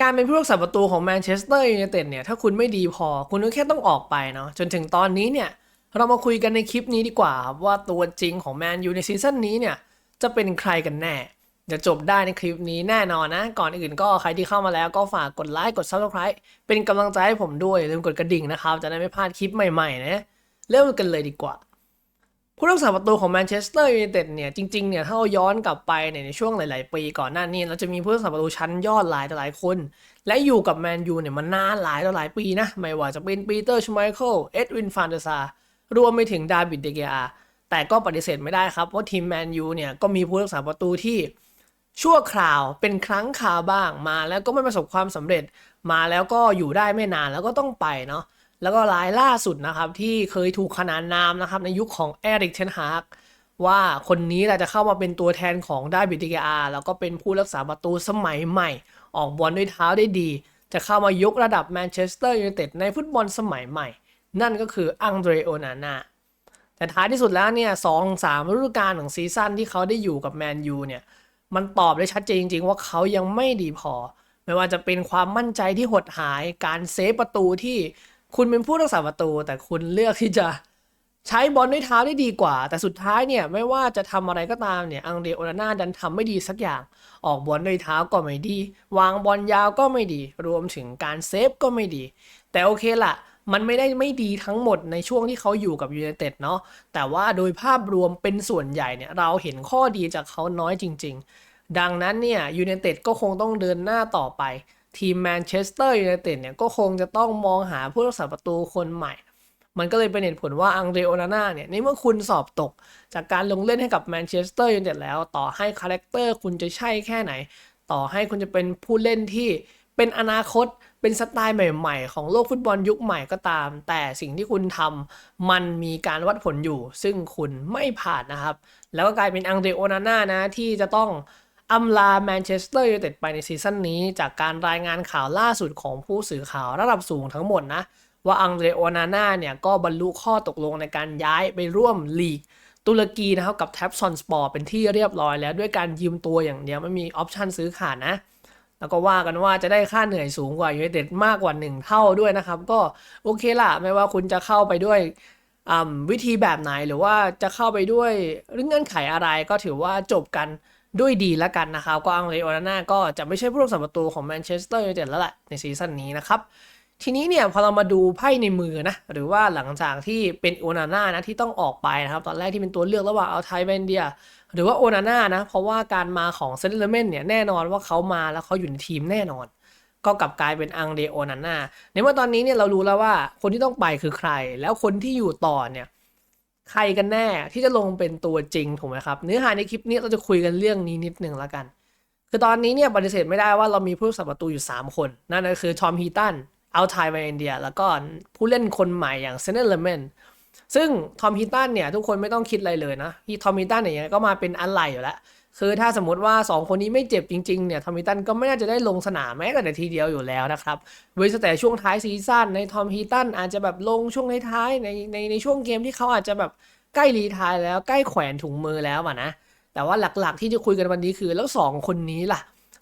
การเป็นผู้รักษาประตูของแมนเชสเตอร์ยูไนเต็ดเนี่ยถ้าคุณไม่ดีพอคุณก็แค่ต้องออกไปเนาะจนถึงตอนนี้เนี่ยเรามาคุยกันในคลิปนี้ดีกว่า ว่าตัวจริงของแมนยูในซีซั่นนี้เนี่ยจะเป็นใครกันแน่จะจบได้ในคลิปนี้แน่นอนนะ ก่อนอื่นก็ใครที่เข้ามาแล้วก็ฝากกดไลค์กด subscribe เป็นกำลังใจให้ผมด้วยลืมกดกระดิ่งนะครับ จะได้ไม่พลาดคลิปใหม่ๆนะเริ่มกันเลยดีกว่า ผู้รักษาประตูของแมนเชสเตอร์ยูไนเต็ดเนี่ยจริงๆเนี่ยถ้าเราย้อนกลับไปเนี่ยในช่วงหลาย ๆ ปีก่อนหน้านี้เราจะมีผู้รักษาประตูชั้นยอดหลายต่อหลายคน และอยู่กับแมนยูเนี่ยมันนานหลายต่อหลายปีนะไม่ว่าจะเป็นปีเตอร์ชไมเคิลเอ็ดวินฟานเดอร์ซารวมไปถึงดาวิดเดเกียแต่ก็ปฏิเสธไม่ได้ครับว่าทีมแมนยูเนี่ยก็มีผู้รักษาประตูที่ชั่วคราวเป็นครั้งคราวบ้างมาแล้วก็ไม่ประสบความสำเร็จมาแล้วก็อยู่ได้ไม่นานแล้วก็ต้องไปเนาะ แล้วก็รายล่าสุดนะครับที่เคยถูกขนานนามนะครับในยุคของเอริกเทนฮากว่าคนนี้จะเข้ามาเป็นตัวแทนของไดาวิดดิกอาแล้วก็เป็นผู้รักษาประตูสมัยใหม่ ออกบอลด้วยเท้าได้ดี จะเข้ามายกระดับแมนเชสเตอร์ยูไนเต็ดในฟุตบอลสมัยใหม่ นั่นก็คืออังเดรโอนานาแต่ท้ายที่สุดแล้วเนี่ยสองสามฤดูกาลของซีซั่นที่เขาได้อยู่กับแมนยูเนี่ยมันตอบได้ชัดเจนจริง ๆ ว่าเขายังไม่ดีพอ ไม่ว่าจะเป็นความมั่นใจที่หดหายการเซฟประตูที่ คุณเป็นผู้รักษาประตู แต่คุณเลือกที่จะใช้บอลด้วยเท้าได้ดีกว่า แต่สุดท้ายเนี่ยไม่ว่าจะทำอะไรก็ตามเนี่ยอังเดโอนาน่าดันทำไม่ดีสักอย่าง ออกบอลด้วยเท้าก็ไม่ดี วางบอลยาวก็ไม่ดี รวมถึงการเซฟก็ไม่ดี แต่โอเคละมันไม่ได้ไม่ดีทั้งหมดในช่วงที่เขาอยู่กับยูไนเต็ดเนาะแต่ว่าโดยภาพรวมเป็นส่วนใหญ่เนี่ยเราเห็นข้อดีจากเขาน้อยจริง ๆ ดังนั้นเนี่ยยูไนเต็ดก็คงต้องเดินหน้าต่อไป ทีมแมนเชสเตอร์ยูไนเต็ดเนี่ยก็คงจะต้องมองหาผู้รักษาประตูคนใหม่ มันก็เลยเป็นเหตุผลว่าอังเดรโอนาน่าเนี่ยในเมื่อคุณสอบตก จากการลงเล่นให้กับแมนเชสเตอร์ยูไนเต็ดแล้ว ต่อให้คาแรคเตอร์คุณจะใช่แค่ไหน ต่อให้คุณจะเป็นผู้เล่นที่เป็นอนาคตเป็นสไตล์ใหม่ๆ ของโลกฟุตบอลยุคใหม่ก็ตาม แต่สิ่งที่คุณทำมันมีการวัดผลอยู่ ซึ่งคุณไม่ผ่านนะครับ แล้วก็กลายเป็นอังเดรโอนาน่านะที่จะต้อง อำลาแมนเชสเตอร์ยูไนเต็ดไปในซีซั่นนี้ จากการรายงานข่าวล่าสุดของผู้สื่อข่าวระดับสูงทั้งหมดนะ ว่าอังเดรโอนาน่าเนี่ยก็บรรลุข้อตกลงในการย้ายไปร่วมลีกตุรกีนะครับกับแท็บซอนสปอร์เป็นที่เรียบร้อยแล้วด้วยการยืมตัวอย่างเดียวไม่มีออปชันซื้อขาดนะ แล้วก็ว่ากันว่าจะได้ค่าเหนื่อยสูงกว่ายูไนเต็ดมากกว่า 1 เท่าด้วยนะครับ ก็โอเคล่ะไม่ว่าคุณจะเข้าไปด้วยวิธีแบบไหนหรือว่าจะเข้าไปด้วยเงื่อนไขอะไรก็ถือว่าจบกัน ด้วยดีแล้วกันนะครับ ก็อังเลโอนาน่าก็จะไม่ใช่ผู้รักษาประตูของแมนเชสเตอร์ยูไนเต็ดแล้วแหละในซีซั่นนี้นะครับ ทีนี้เนี่ยพอเรามาดูไพ่ในมือนะหรือว่าหลังจากที่เป็นโอนาน่านะที่ต้องออกไปนะครับ ตอนแรกที่เป็นตัวเลือกระหว่างเอาไทเวนเดียหรือว่าโอนาน่านะเพราะว่าการมาของเซนเลเมนเนี่ยแน่นอนว่าเขามาแล้วเขาอยู่ในทีมแน่นอนก็กลับกลายเป็นอังเดโอนาน่าในเมื่อตอนนี้เนี่ยเรารู้แล้วว่าคนที่ต้องไปคือใคร แล้วคนที่อยู่ต่อเนี่ย ใครกันแน่ที่จะลงเป็นตัวจริงถูกไหมครับ เนื้อหาในคลิปนี้เราจะคุยกันเรื่องนี้นิดนึงแล้วกัน คือตอนนี้เนี่ยปฏิเสธไม่ได้ว่าเรามีผู้รักษาประตูอยู่ 3 คน นั่นก็คือทอมฮีตันเอาทายมาอินเดีย แล้วก็ผู้เล่นคนใหม่อย่างเซนเนอร์เลเมนซึ่งทอมฮีตันเนี่ยทุกคนไม่ต้องคิดอะไรเลยนะที่ทอมฮีตันเนี่ยก็มาเป็นอันไหลอยู่แล้ว คือถ้าสมมติว่า 2 คนนี้ไม่เจ็บจริงๆเนี่ยทอมฮีตันก็ไม่น่าจะได้ลงสนามแม้แต่ทีเดียวอยู่แล้วนะครับเว้นแต่ช่วงท้ายซีซั่นในทอมฮีตันอาจจะแบบลงช่วงท้ายๆในในในช่วงเกมที่เขาอาจจะแบบใกล้รีทายแล้วใกล้แขวนถุงมือแล้วอะนะแต่ว่าหลักๆที่จะคุยกันวันนี้คือแล้ว 2 คนนี้ล่ะ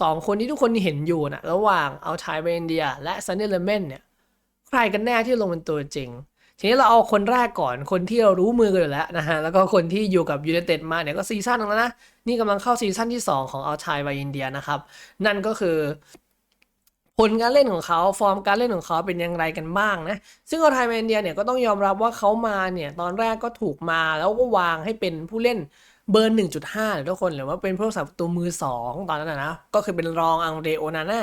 2 คนที่ทุกคนเห็นอยู่นะระหว่างเอาไทเวนเดีย และซันเนอร์เลเมนเนี่ยใครกันแน่ที่ลงเป็นตัวจริง ทีนี้เราเอาคนแรกก่อนคนที่เรารู้มือกันอยู่แล้วนะฮะแล้วก็คนที่อยู่กับยูไนเต็ดมาเนี่ยก็ซีซั่นนึงแล้วนะ นี่กำลังเข้าซีซั่นที่ 2 ของเอาไทยไวอินเดียนะครับ นั่นก็คือผลการเล่นของเขาฟอร์มการเล่นของเขาเป็นอย่างไรกันบ้างนะ ซึ่งเอาไทยมาอินเดียเนี่ยก็ต้องยอมรับว่าเขามาเนี่ยตอนแรกก็ถูกมาแล้วก็วางให้เป็นผู้เล่นเบอร์ 1.5หรือทุกคนหรือว่าเป็นผู้รักษาประตูมือ 2 ตอนนั้นนะนะ ก็คือเป็นรองอังเดโอนาน่า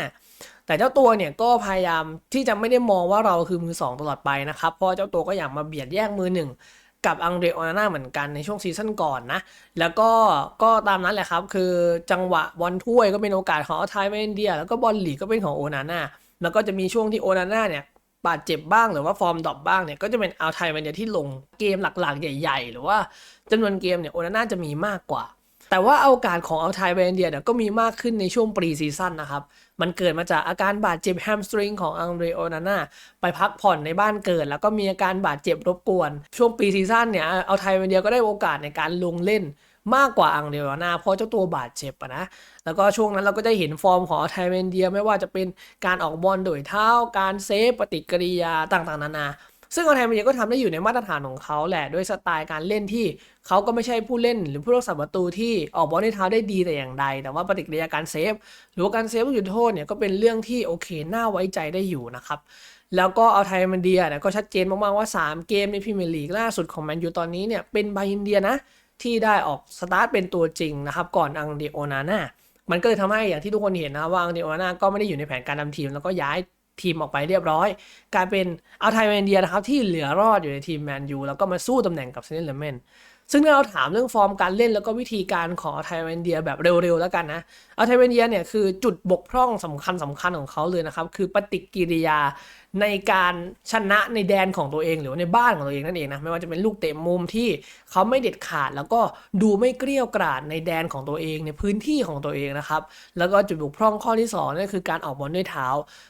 แต่เจ้าตัวเนี่ยก็พยายามที่จะไม่ได้มองว่าเราคือมือ 2 ตลอดไปนะครับ เพราะเจ้าตัวก็อยากมาเบียดแย่งมือหนึ่งกับอังเดโอนาน่าเหมือนกันในช่วงซีซั่นก่อนนะ แล้วก็ก็ตามนั้นแหละครับ คือจังหวะบอลถ้วยก็เป็นโอกาสของเอาไทยมนเดีย แล้วก็บอลหลีกก็เป็นของโอนาน่าแล้วก็จะมีช่วงที่โอนาน่าเนี่ยบาดเจ็บบ้างหรือว่าฟอร์มดรอปบ้างเนี่ยก็จะเป็นเอาไทยมนเดียที่ลงเกมหลักๆ ใหญ่ ๆ หรือว่าจำนวนเกมเนี่ยโอนาน่าจะมีมากกว่า แต่ว่าโอกาสของเอาไทยไปอินเดียเนี่ยก็มีมากขึ้นในช่วงปรีซีซั่นนะครับ มันเกิดมาจากอาการบาดเจ็บแฮมสตริงของอังเดรโอนาน่าไปพักผ่อนในบ้านเกิด แล้วก็มีอาการบาดเจ็บรบกวน ช่วงปีซีซั่นเนี่ยเอาไทยไปอินเดียก็ได้โอกาสในการลงเล่นมากกว่าอังเดลนาเพราะเจ้าตัวบาดเจ็บะนะ แล้วก็ช่วงนั้นเราก็ได้เห็นฟอร์มของไทเวนเดียไม่ว่าจะเป็นการออกบอลโดยเท้า การเซฟปฏิกิริยาต่างๆนานา ซึ่งเอาไทเวนเดียก็ทำได้อยู่ในมาตรฐานของเขาแหละด้วยสไตล์การเล่นที่เขาก็ไม่ใช่ผู้เล่น หรือผู้รักษาประตูที่ออกบอลด้วยเท้าได้ดีแต่อย่างใด แต่ว่าปฏิกิริยาการเซฟหรือการเซฟลูกจุดโทษเนี่ยก็เป็นเรื่องที่โอเคน่าไว้ใจได้อยู่นะครับแล้วก็เอาไทยมันเดียนี่ยก็ชัดเจนมากๆว่า 3 เกมในพรีเมียร์ลีกล่าสุดของแมนยูตอนนี้เนี่ยเป็นบายินเดียนะที่ได้ออกสตาร์ทเป็นตัวจริงนะครับก่อนอังเดโอนาน่ามันก็เลยทำให้อย่างที่ทุกคนเห็นนะว่าอังเดโอนาน่าก็ไม่ได้อยู่ในแผนการนำทีมแล้วก็ย้าย ทีมออกไปเรียบร้อย กลายเป็นเอาไทยแมนเดียนะครับที่เหลือรอดอยู่ในทีมแมนยูแล้วก็มาสู้ตำแหน่งกับเซนต์เลเมนซึ่งเราถามเรื่องฟอร์มการเล่นแล้วก็วิธีการของไทยแมนเดียแบบเร็วๆแล้วกันนะเอาไทยแมนเดียเนี่ยคือจุดบกพร่องสำคัญสำคัญของเขาเลยนะครับ คือปฏิกิริยา ในการชนะในแดนของตัวเองหรือในบ้านของตัวเองนั่นเองนะไม่ว่าจะเป็นลูกเตะมุมที่เขาไม่เด็ดขาด แล้วก็ดูไม่เกลี้ยวกราดในแดนของตัวเองในพื้นที่ของตัวเองนะครับแล้วก็จุดบกพร่องข้อที่สองนั่นคือการออกบอลด้วยเท้า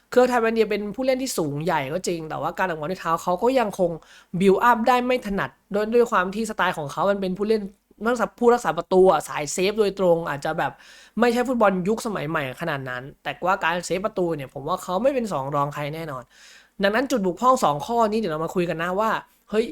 เคือไทยแมนเดียเป็นผู้เล่นที่สูงใหญ่ก็จริง แต่ว่าการออกบอลด้วยเท้าเขาก็ยังคงบิวอัพได้ไม่ถนัดด้วยด้วยความที่สไตล์ของเขามันเป็นผู้เล่น นักผู้รักษาประตูอะสายเซฟโดยตรง อาจจะแบบไม่ใช่ฟุตบอลยุคสมัยใหม่ขนาดนั้น แต่ว่าการเซฟประตูเนี่ยผมว่าเขาไม่เป็นสองรองใครแน่นอน ดังนั้นจุดบุกพร่องสองข้อนี้เดี๋ยวเรามาคุยกันนะว่าเฮ้ย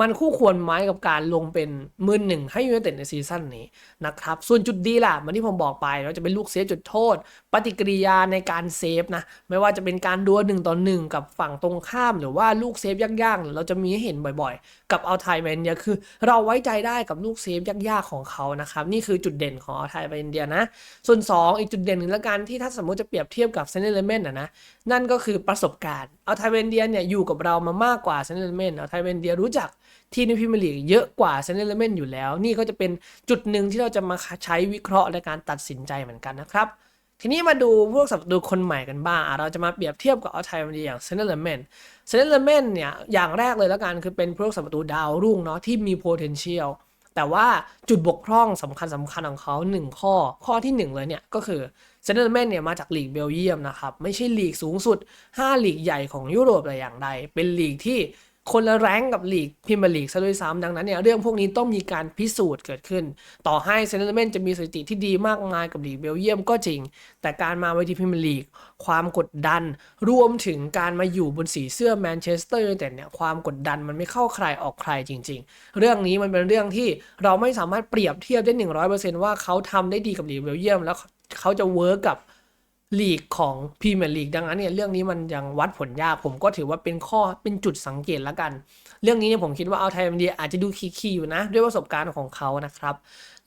มันคู่ควรไหมกับการลงเป็นมือหนึ่งให้ยูไนเต็ดในซีซั่นนี้นะครับส่วนจุดดีล่ะมือนที่ผมบอกไปเราจะเป็นลูกเซฟจุดโทษ ปฏิกิริยาในการเซฟนะไม่ว่าจะเป็นการดวลหนึ่งต่อหนึ่งกับฝั่งตรงข้าม หรือว่าลูกเซฟยากๆเราจะมีให้เห็นบ่อยๆ กับเอาไทยแมนเดียคือ เราไว้ใจได้กับลูกเซฟยากๆของเขานะครับนี่คือจุดเด่นของเอาไทยแมนเดียนะส่วน 2 อีกจุดเด่นหนึ่งละกันที่ถ้าสมมติจะเปรียบเทียบกับเซนเนอร์เมนนะนะนั่นก็คือประสบการณ์เอาไทยเวนเดียเนี่ยอยู่กับเรามามากกว่าเซนเนอร์เมนเอาไทยเวนเดียรู้จักทีมในพรีเมียร์ลีกเยอะกว่าเซนเนอร์เมนอยู่แล้ว นี่ก็จะเป็นจุดหนึ่งที่เราจะมาใช้วิเคราะห์ในการตัดสินใจเหมือนกันนะครับ ทีนี้มาดูพวกสับดูคนใหม่กันบ้างเราจะมาเปรียบเทียบกับเอาไทยเวนดีอย่างเซนเนอร์เมนเซนเนอร์เมนเนี่ยอย่างแรกเลยแล้วกันคือเป็นพวกสับประตูดาวรุ่งเนาะที่มี potential แต่ว่าจุดบกพร่องสำคัญสำคัญของเขา 1 ข้อข้อที่ 1 เลยเนี่ย ก็คือเซนเนอร์แมนเนี่ยมาจากลีกเบลเยียมนะครับ ไม่ใช่ลีกสูงสุด 5 ลีกใหญ่ของยุโรปแต่อย่างใด เป็นลีกที่ คนละแรงกับลีกพรีเมียร์ลีกซะด้วยซ้ำดังนั้นเนี่ยเรื่องพวกนี้ต้องมีการพิสูจน์เกิดขึ้น ต่อให้เซนเนอร์แมนจะมีสถิติที่ดีมากมายกับลีกเบลเยียมก็จริง แต่การมาไว้ที่พรีเมียร์ลีก ความกดดัน รวมถึงการมาอยู่บนสีเสื้อแมนเชสเตอร์ยูไนเต็ดเนี่ยความกดดันมันไม่เข้าใครออกใครจริง ๆ เรื่องนี้มันเป็นเรื่องที่เราไม่สามารถเปรียบเทียบได้หนึ่งร้อยเปอร์เซนต์ว่าเขาทำได้ดีกับลีกเบลเยียมแล้วเขาจะเวิร์กกับ ลีกของพรีเมียร์ลีกดังนั้นเนี่ยเรื่องนี้มันยังวัดผลยากผมก็ถือว่าเป็นข้อเป็นจุดสังเกตแล้วกัน เรื่องนี้เนี่ยผมคิดว่าเอาไทยมันดีอาจจะดูคีๆอยู่นะ ด้วยประสบการณ์ของเขานะครับ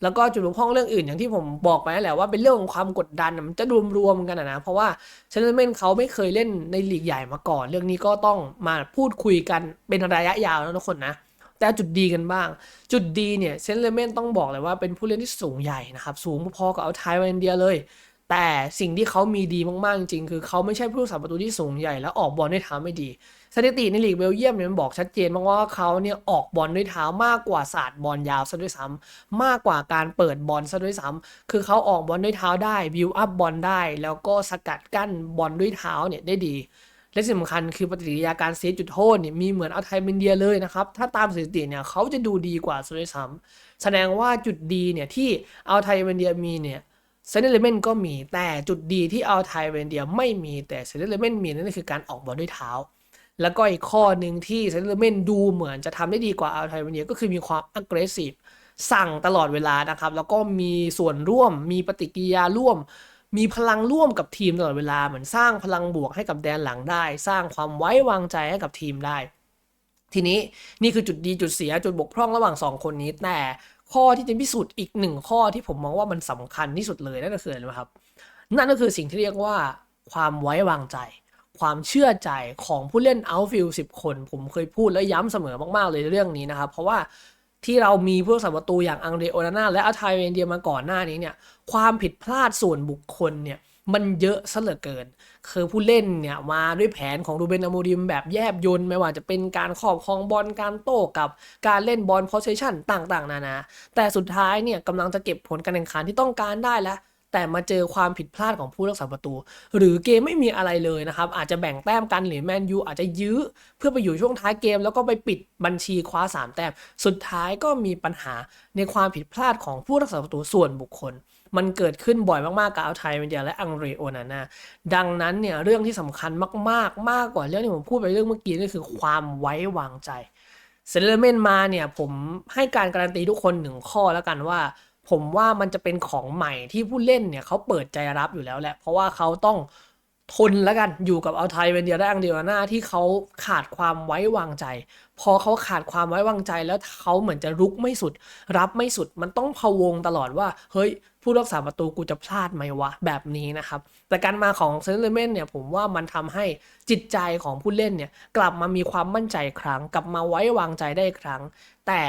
แล้วก็จุดบกพร่องเรื่องอื่นอย่างที่ผมบอกไปนั่นแหละว่าเป็นเรื่องของความกดดันมันจะรวมๆกันนะเพราะว่าเชนเนอร์เมนเขาไม่เคยเล่นในลีกใหญ่มาก่อน เรื่องนี้ก็ต้องมาพูดคุยกันเป็นระยะยาวนะทุกคนนะแต่จุดดีกันบ้าง จุดดีเนี่ยเซนเลเมนต้องบอกเลยว่าเป็นผู้เล่นที่สูงใหญ่นะครับ สูงพอกับเอาไทยแวนเดียเลย แต่สิ่งที่เขามีดีมากๆจริงๆคือเขาไม่ใช่ผู้รักษาประตูที่สูงใหญ่แล้วออกบอลด้วยเท้าไม่ดีสถิติในลีกเบลเยียมเนี่ยมันบอกชัดเจนมากว่าเขาเนี่ยออกบอลด้วยเท้ามากกว่าศาสตร์บอลยาวซะด้วยซ้ำมากกว่าการเปิดบอลซะด้วยซ้ำคือเขาออกบอลด้วยเท้าได้บิวอัพบอลได้ แล้วก็สกัดกั้นบอลด้วยเท้าเนี่ยได้ดีและสิ่งสำคัญคือปฏิกิริยาการเซฟจุดโทษเนี่ยมีเหมือนเอาไทยเมนเดียเลยนะครับ ถ้าตามสถิติเนี่ยเขาจะดูดีกว่าซะด้วยซ้ำแสดงว่าจุดดีเนี่ยที่เอาไทยเมนเดียมีเนี่ย เซนเนอร์เลเมนก็มีแต่จุดดีที่เอาไทยเมนเดียไม่มีแต่เซนเนอร์เลเมนมีนั่นคือการออกบอลด้วยเท้า แล้วก็อีกข้อหนึ่งที่เซนเตอร์เมนดูเหมือนจะทำได้ดีกว่าเอัลไทเนียก็คือมีความ aggressive สั่งตลอดเวลานะครับ แล้วก็มีส่วนร่วม มีปฏิกิริยาร่วม มีพลังร่วมกับทีมตลอดเวลาเหมือนสร้างพลังบวกให้กับแดนหลังได้ สร้างความไว้วางใจให้กับทีมได้ ทีนี้นี่คือจุดดีจุดเสียจุดบกพร่องระหว่าง 2 คนนี้แต่ ข้อที่จะพิสูจน์อีกหนึ่งข้อที่ผมมองว่ามันสำคัญที่สุดเลยนั่นก็คืออะไรรู้ไหมครับ นั่นก็คือสิ่งที่เรียกว่าความไว้วางใจ ความเชื่อใจของผู้เล่น outfield 10 คน ผมเคยพูดและย้ำเสมอมากๆเลยเรื่องนี้นะครับ เพราะว่าที่เรามีผู้รักษาประตูอย่างอังเดรโอนาน่าและอาทายเวนเดียมาก่อนหน้านี้เนี่ยความผิดพลาดส่วนบุคคลเนี่ย มันเยอะซะเหลือเกิน คือผู้เล่นเนี่ยมาด้วยแผนของรูเบนอโมริมแบบแยบยนไม่ว่าจะเป็นการครอบครองบอลการโต้กับการเล่นบอลโพสชั่นต่างๆ นานา แต่สุดท้ายเนี่ยกำลังจะเก็บผลการแข่งขันที่ต้องการได้แล้ว แต่มาเจอความผิดพลาดของผู้รักษาประตู หรือเกมไม่มีอะไรเลยนะครับ อาจจะแบ่งแต้มกันหรือแมนยูอาจจะยื้อ เพื่อไปอยู่ช่วงท้ายเกม แล้วก็ไปปิดบัญชีคว้า 3 แต้ม สุดท้ายก็มีปัญหาในความผิดพลาดของผู้รักษาประตูส่วนบุคคล มันเกิดขึ้นบ่อยมากๆกับอัลไทยเมเดียและอังเรโอนาน่าดังนั้นเนี่ยเรื่องที่สำคัญมากๆ มากกว่าเรื่องที่ผมพูดไปเรื่องเมื่อกี้ก็คือความไว้วางใจเซเลเมนมาเนี่ยผมให้การการันตีทุกคนหนึ่งข้อแล้วกันว่า ผมว่ามันจะเป็นของใหม่ที่ผู้เล่นเนี่ยเขาเปิดใจรับอยู่แล้วแหละ เพราะว่าเขาต้องทนแล้วกันอยู่กับเอาไทยเป็นเดียและอังเดียนาที่เขาขาดความไว้วางใจ พอเขาขาดความไว้วางใจแล้วเขาเหมือนจะรุกไม่สุด รับไม่สุดมันต้องพะวงตลอดว่า เฮ้ย ผู้รักษาประตูกูจะพลาดไหมวะ แบบนี้นะครับ แต่การมาของเซนเลเมนเนี่ยผมว่ามันทำให้จิตใจของผู้เล่นเนี่ยกลับมามีความมั่นใจครั้ง กลับมาไว้วางใจได้ครั้ง แต่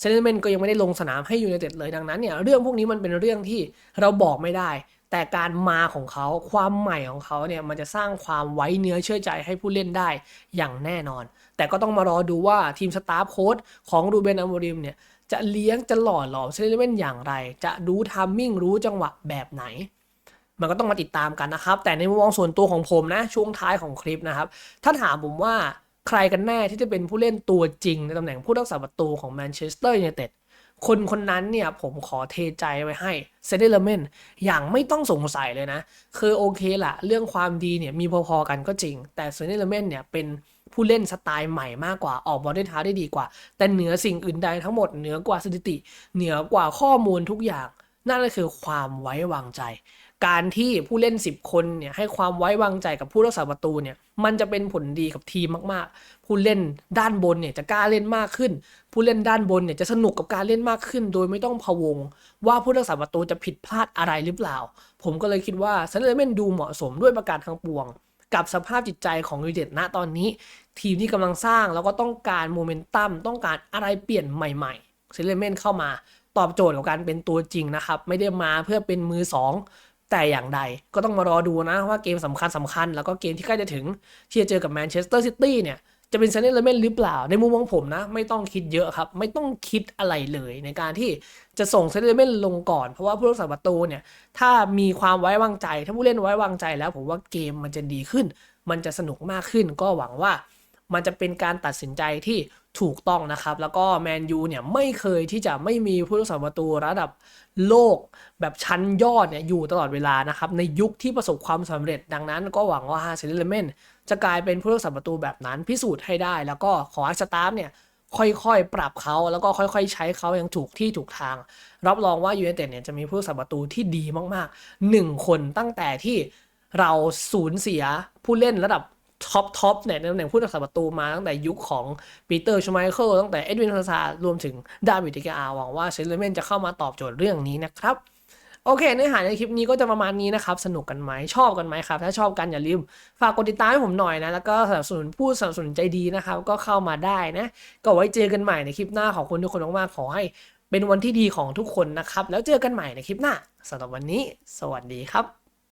เซนเลเมนก็ยังไม่ได้ลงสนามให้ยูไนเต็ดเลยดังนั้นเนี่ยเรื่องพวกนี้มันเป็นเรื่องที่เราบอกไม่ได้ แต่การมาของเขาความใหม่ของเขาเนี่ยมันจะสร้างความไว้เนื้อเชื่อใจให้ผู้เล่นได้อย่างแน่นอน แต่ก็ต้องมารอดูว่าทีมสตาฟโค้ชของรูเบนอโมริมเนี่ยจะเลี้ยงจะหล่อหลอมเซเลเมนอย่างไร จะรู้ทัมมิ่งรู้จังหวะแบบไหน มันก็ต้องมาติดตามกันนะครับ แต่ในมุมมองส่วนตัวของผมนะ ช่วงท้ายของคลิปนะครับ ถ้าถามผมว่า ใครกันแน่ที่จะเป็นผู้เล่นตัวจริงในตำแหน่งผู้รักษาประตูของแมนเชสเตอร์ยูไนเต็ดคนคนนั้นเนี่ยผมขอเทใจไว้ให้เซเดเลเมนอย่างไม่ต้องสงสัยเลยนะ คือโอเคละเรื่องความดีเนี่ยมีพอๆกันก็จริง แต่เซเดเลเมนเนี่ยเป็นผู้เล่นสไตล์ใหม่มากกว่าออกบอลด้วยเท้าได้ดีกว่า แต่เหนือสิ่งอื่นใดทั้งหมดเหนือกว่าสถิติ เหนือกว่าข้อมูลทุกอย่าง นั่นก็คือความไว้วางใจ การที่ผู้เล่น 10 คนเนี่ยให้ความไว้วางใจกับผู้รักษาประตูเนี่ยมันจะเป็นผลดีกับทีมมากๆ ผู้เล่นด้านบนเนี่ยจะกล้าเล่นมากขึ้น ผู้เล่นด้านบนเนี่ยจะสนุกกับการเล่นมากขึ้น โดยไม่ต้องพะวง ว่าผู้รักษาประตูจะผิดพลาดอะไรหรือเปล่า ผมก็เลยคิดว่าซันเดอร์แมนดูเหมาะสมด้วยประการทั้งปวง กับสภาพจิตใจของยูไนเต็ดณตอนนี้ ทีมที่กำลังสร้างแล้วก็ต้องการโมเมนตัมต้องการอะไรเปลี่ยนใหม่ๆเซเลเมนเข้ามา ตอบโจทย์กับการเป็นตัวจริงนะครับไม่ได้มาเพื่อเป็นมือสอง แต่อย่างใดก็ต้องมารอดูนะว่าเกมสำคัญสำคัญ แล้วก็เกมที่ใกล้จะถึงที่จะเจอกับแมนเชสเตอร์ซิตี้เนี่ยจะเป็นเซนเนอร์เมนหรือเปล่า ในมุมมองผมนะ ไม่ต้องคิดเยอะครับ ไม่ต้องคิดอะไรเลยในการที่จะส่งเซนเนอร์เมนลงก่อน เพราะว่าผู้รักษาประตูเนี่ย ถ้ามีความไว้วางใจ ถ้าผู้เล่นไว้วางใจแล้วผมว่าเกมมันจะดีขึ้น มันจะสนุกมากขึ้นก็หวังว่า มันจะเป็นการตัดสินใจที่ถูกต้องนะครับ แล้วก็แมนยูเนี่ยไม่เคยที่จะไม่มีผู้รักษาประตูระดับโลกแบบชั้นยอดเนี่ยอยู่ตลอดเวลานะครับในยุคที่ประสบความสำเร็จ ดังนั้นก็หวังว่าฮาเซเลเมนจะกลายเป็นผู้รักษาประตูแบบนั้นพิสูจน์ให้ได้ แล้วก็ขอให้สตาฟเนี่ยค่อยๆ ปรับเขาแล้วก็ค่อยๆ ใช้เขาอย่างถูกที่ถูกทาง รับรองว่ายูไนเต็ดเนี่ยจะมีผู้รักษาประตูที่ดีมากๆหนึ่งคนตั้งแต่ที่เราสูญเสียผู้เล่นระดับ ท็อปท็อปเนี่ยในตำแหน่งผู้รักษาประตูมาตั้งแต่ยุคของปีเตอร์ชไมเคิลตั้งแต่เอ็ดวินฮาซารวมถึงดาวิดติกาหวังว่าเซเลเมนจะเข้ามาตอบโจทย์เรื่องนี้นะครับ โอเค เนื้อหาในคลิปนี้ก็จะประมาณนี้นะครับ สนุกกันไหมชอบกันไหมครับ ถ้าชอบกันอย่าลืม ฝากกดติดตามให้ผมหน่อยนะ แล้วก็สนับสนุนผู้สนับสนุนใจดีนะครับ ก็เข้ามาได้นะ ก็ไว้เจอกันใหม่ในคลิปหน้าของคุณทุกคนมากๆขอให้เป็นวันที่ดีของทุกคนนะครับแล้วเจอกันใหม่ในคลิปหน้าสำหรับวันนี้ สวัสดีครับ